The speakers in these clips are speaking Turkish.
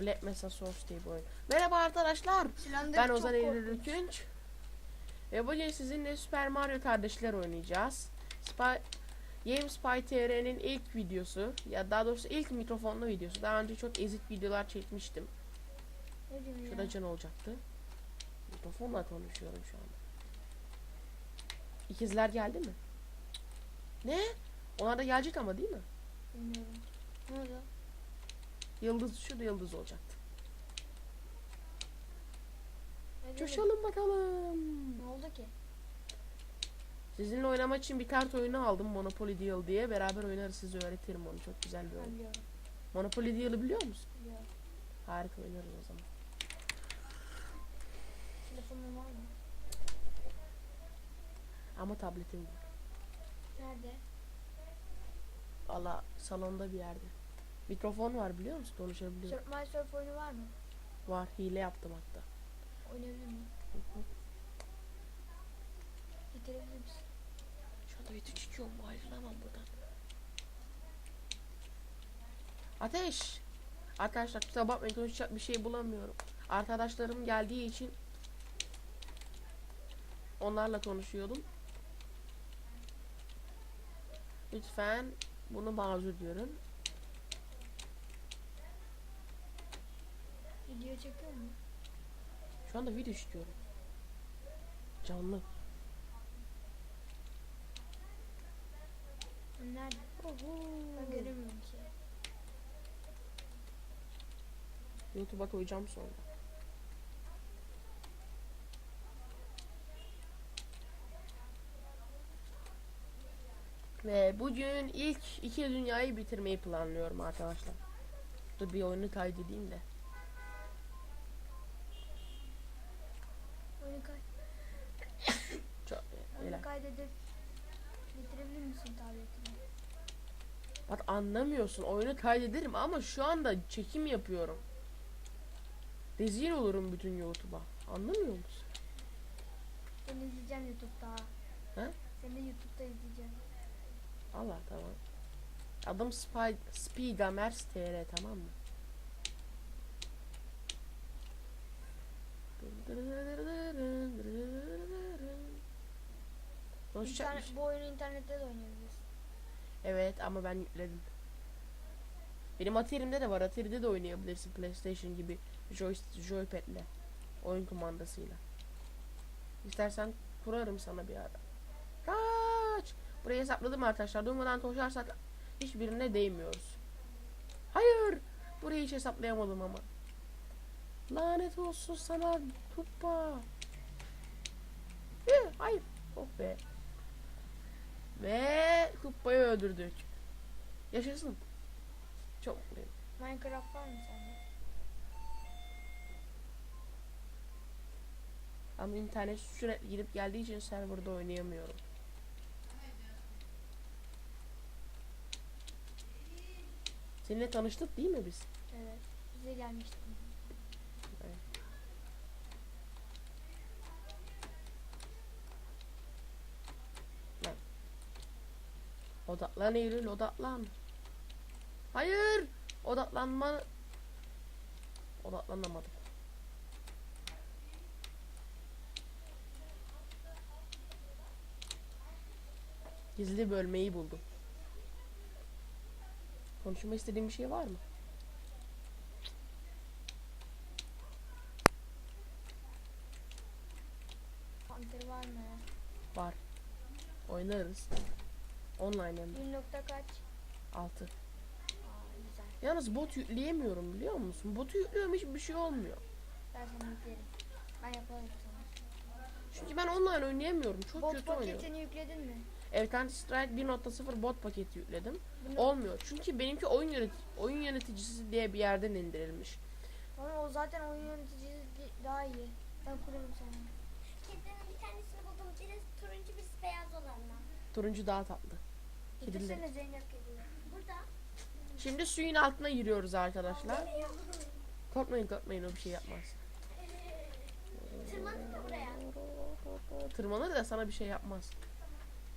Black Mesa Source diye bir oyun. Merhaba arkadaşlar. Silendir, Ben Ozan Eylül. Ülkünç. Ve bugün sizinle Super Mario kardeşler oynayacağız. Spy, Game Spy TR'nin ilk videosu ya daha doğrusu ilk mikrofonlu videosu. Daha önce çok ezik videolar çekmiştim. Şurada can olacaktı. Mikrofonla konuşuyorum şu anda. İkizler geldi mi? Ne? Onlar da gelecek ama değil mi? Bilmiyorum. Ne oldu? Yıldız şurada yıldız olacaktı. Diyorsun? Coşalım bakalım. Ne oldu ki? Sizinle oynamak için bir kart oyunu aldım Monopoly Deal diye. Beraber oynarız size öğretirim onu. Çok güzel bir Ben oyun. biliyorum. Monopoly Deal'ı biliyor musun? Biliyorum. Harika oynarız o zaman. Telefonun var mı? Ama tabletim var. Nerede? Valla salonda bir yerde. Mikrofon var biliyor musun? Konuşabiliyorum. Surf Surf oyunu var mı? Var. Hile yaptım hatta. Oynayabilir miyim? Hı hı. Getirebilir misin? Şu anda video çekiyorum. Ayrılamam buradan. Ateş. Arkadaşlar kusura bakmayın konuşacak bir şey bulamıyorum. Arkadaşlarım geldiği için onlarla konuşuyordum. Lütfen bunu mazur diyorum. Video çekiyor mu? Şu anda video çekiyorum. Canlı. Nerede? Ben göremiyorum ki. YouTube'a koyacağım sonra. Ve bugün ilk iki dünyayı bitirmeyi planlıyorum arkadaşlar. Dur bir oyunu kaydedeyim de. Oyunu, kay Çok helal. kaydedip getirebilir misin tabletini? Bak anlamıyorsun. Oyunu kaydederim ama şu anda çekim yapıyorum. Rezil olurum bütün YouTube'a. Anlamıyor musun? Seni izleyeceğim YouTube'da. He? Seni YouTube'da izleyeceğim. Allah tamam. Adım Spy, Spigamers TR tamam mı? Konuşacak bir İnternet, şey- bu oyunu internette de oynayabiliriz. Evet ama ben yükledim. Benim Atari'mde de var. Atari'de de oynayabilirsin PlayStation gibi joy, joypad'le. Oyun kumandasıyla. İstersen kurarım sana bir ara. Kaç! Burayı hesapladım arkadaşlar. Durmadan koşarsak hiçbirine değmiyoruz. Hayır! Burayı hiç hesaplayamadım ama. Lanet olsun sana tuppa. Hı, hayır. Oh be. Ve kuppayı öldürdük. Yaşasın. Çok mutluyum. Minecraft var mı sende? Ama internet sürekli gidip geldiği için serverda oynayamıyorum. Seninle tanıştık değil mi biz? Evet. Bize gelmiştin. Odaklan Eylül odaklan. Hayır. Odaklanma. Odaklanamadım. Gizli bölmeyi buldum. Konuşma istediğin bir şey var mı? Hunter var mı? Var. Oynarız. Online hem de. Bir nokta kaç? 6. Aa güzel. Yalnız bot yükleyemiyorum biliyor musun? Botu yüklüyorum hiçbir şey olmuyor. Ben sana yüklerim. Ben yaparım sana. Çünkü ben online oynayamıyorum. Çok Bot kötü oynuyorum. paketini yükledin mi? Evet Counter Strike 1.0 bot paketi yükledim. Bunu, Olmuyor. Çünkü benimki oyun yönet oyun yöneticisi diye bir yerden indirilmiş. Ama o zaten oyun yöneticisi daha iyi. Ben kurarım sana. Kedinin bir tanesini buldum. Biri turuncu birisi beyaz olanla. Turuncu daha tatlı. Getirsene Zeynep kediyi. Burada. Şimdi suyun altına giriyoruz arkadaşlar. Korkmayın korkmayın o bir şey yapmaz. Da buraya. Tırmanır da sana bir şey yapmaz.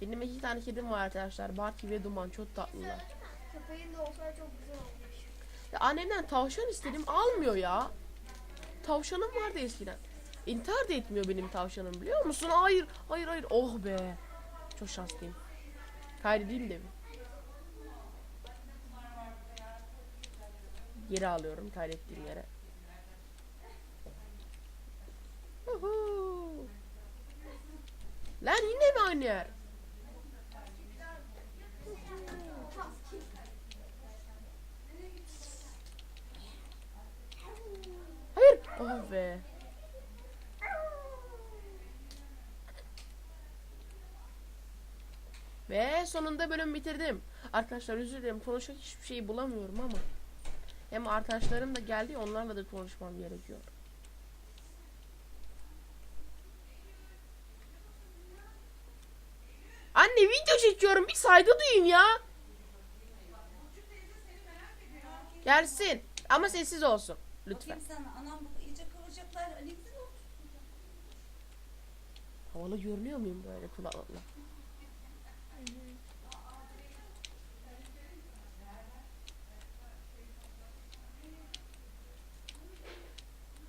Benim iki tane kedim var arkadaşlar. Barky ve Duman çok tatlılar. Köpeğin de olsa çok güzel olmuş. Ya annemden tavşan istedim almıyor ya. Tavşanım vardı eskiden. İntihar da etmiyor benim tavşanım biliyor musun? Hayır, hayır, hayır. Oh be. Çok şanslıyım. Kaydedeyim de mi? Geri alıyorum kaydettiğim yere. Lan yine mi aynı yer? Hayır. Oh be. Ve sonunda bölüm bitirdim. Arkadaşlar özür dilerim konuşacak hiçbir şey bulamıyorum ama. Hem arkadaşlarım da geldi onlarla da konuşmam gerekiyor. Anne video çekiyorum bir saygı duyun ya. Gelsin ama sessiz olsun lütfen. Havalı görünüyor muyum böyle kulaklıkla?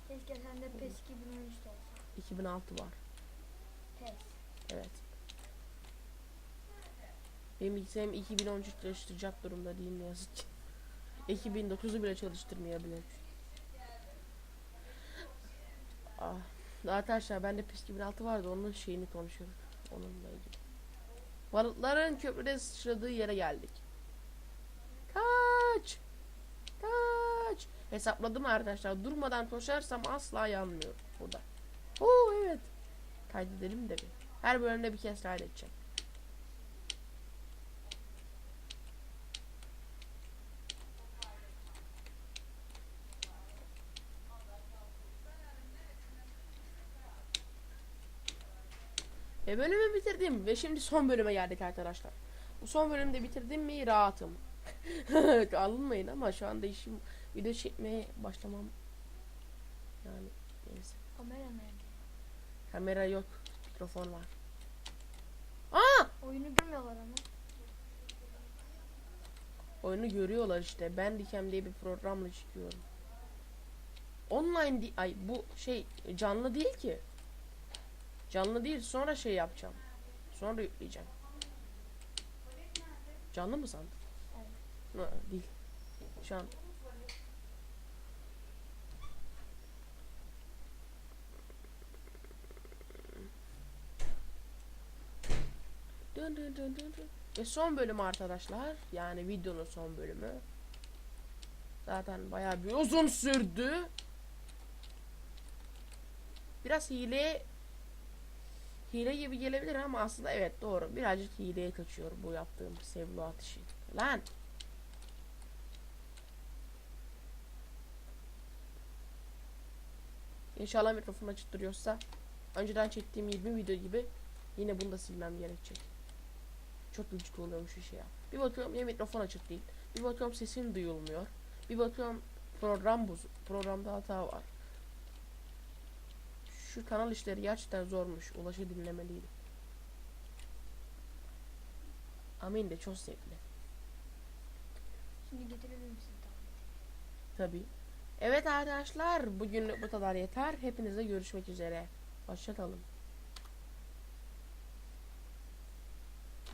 Keşke sende PES 2013'te olsa. 2006 var. PES. Evet. Benim bilgisayarım 2013 çalıştıracak durumda değil ne yazık ki. 2009'u bile çalıştırmayabilir. Ah. Arkadaşlar bende PES 2006 vardı onun şeyini konuşuyoruz. Onunla ilgili. Balıkların köprüde sıçradığı yere geldik. Kaç! Kaç! Hesapladım arkadaşlar. Durmadan koşarsam asla yanmıyorum burada. Oo evet. Kaydedelim de bir. Her bölümde bir kez kaydedeceğim. Ve bölümü bitirdim ve şimdi son bölüme geldik arkadaşlar. Bu son bölümde bitirdim mi rahatım. Alınmayın ama şu anda işim video çekmeye başlamam. Yani neyse. Kamera nerede? Kamera yok. Mikrofon var. Aa! Oyunu görmüyorlar ama. Oyunu görüyorlar işte. Bandicam diye bir programla çıkıyorum. Online di- ay bu şey canlı değil ki. Canlı değil sonra şey yapacağım. Sonra yükleyeceğim. Canlı mı sandın? Evet. Ha, değil. Şu an Dın dın dın dın dın. Ve son bölüm arkadaşlar. Yani videonun son bölümü. Zaten bayağı bir uzun sürdü. Biraz hile hile gibi gelebilir ama aslında evet doğru. Birazcık hileye kaçıyor bu yaptığım sevlu atışı. Lan İnşallah mikrofon açık duruyorsa önceden çektiğim 20 video gibi yine bunu da silmem gerekecek. Çok gıcık oluyormuş bir şey ya. Bir bakıyorum ya mikrofon açık değil. Bir bakıyorum sesim duyulmuyor. Bir bakıyorum program bozuk. Programda hata var. Şu kanal işleri gerçekten zormuş. Ulaşı dinlemeliydim. Amin de çok zevkli. Şimdi getirelim misin? Tabii. Evet arkadaşlar bugün bu kadar yeter. Hepinize görüşmek üzere. Hoşçakalın.